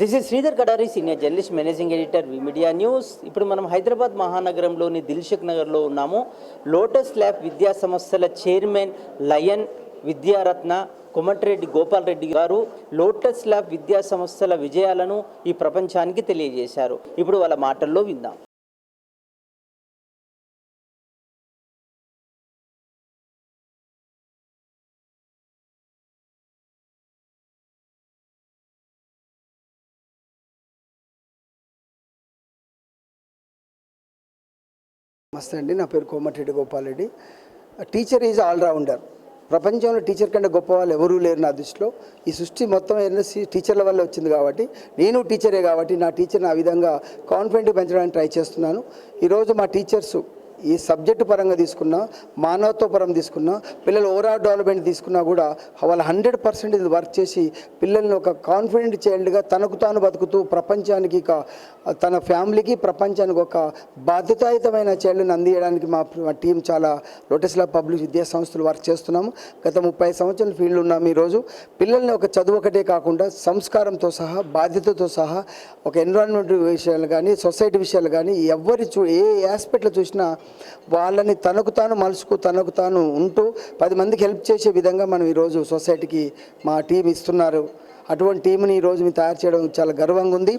This is Sridhar Kadari senior journalist managing editor V media news. ఇప్పుడు మనం హైదరాబాద్ మహానగరంలోని దిల్షుక్ నగర్లో ఉన్నాము. లోటస్ ల్యాబ్ విద్యా సంస్థల chairman lion Vidyaratna Komatireddy Gopal Reddy garu Lotus lab విద్యా సంస్థల విజయాలను ఈ ప్రపంచానికి తెలియజేశారు. ఇప్పుడు వాళ్ళ మాటల్లో విందాం. నమస్తే అండి నా పేరు Komatireddy Gopalareddy. Teacher is allrounder. ప్రపంచంలో టీచర్ కంటే గొప్ప వాళ్ళు ఎవరూ లేరు నా దృష్టిలో. ఈ సృష్టి మొత్తం ఎన్ఎస్సి టీచర్ల వల్ల వచ్చింది కాబట్టి నేను టీచరే కాబట్టి నా టీచర్ని ఆ విధంగా కాన్ఫిడెంట్ పెంచడానికి ట్రై చేస్తున్నాను. ఈరోజు మా టీచర్స్ ఈ సబ్జెక్టు పరంగా తీసుకున్నా మానవత్వ పరంగా తీసుకున్నా పిల్లలు ఓవరాల్ డెవలప్మెంట్ తీసుకున్నా కూడా వాళ్ళు హండ్రెడ్ పర్సెంట్ ఇది వర్క్ చేసి పిల్లల్ని ఒక కాన్ఫిడెంట్ చైల్డ్గా తనకు తాను బతుకుతూ ప్రపంచానికి తన ఫ్యామిలీకి ప్రపంచానికి ఒక బాధ్యతాయుతమైన చైల్డ్ని అందియడానికి మా టీం చాలా లోటస్లా పబ్లిక్ విద్యా సంస్థలు వర్క్ చేస్తున్నాము. గత ముప్పై సంవత్సరాల ఫీల్డ్ ఉన్నాము ఈరోజు పిల్లల్ని ఒక చదువు ఒకటే కాకుండా సంస్కారంతో సహా బాధ్యతతో సహా ఒక ఎన్విరాన్మెంట్ విషయాలు కానీ సొసైటీ విషయాలు కానీ ఎవరి చూ ఏ ఆస్పెక్ట్లో చూసినా వాళ్ళని తనకు తాను మలుచుకు తనకు తాను ఉంటూ పది మందికి హెల్ప్ చేసే విధంగా మనం ఈరోజు సొసైటీకి మా టీం ఇస్తున్నారు. అటువంటి టీంని ఈరోజు మేము తయారు చేయడం చాలా గర్వంగా ఉంది.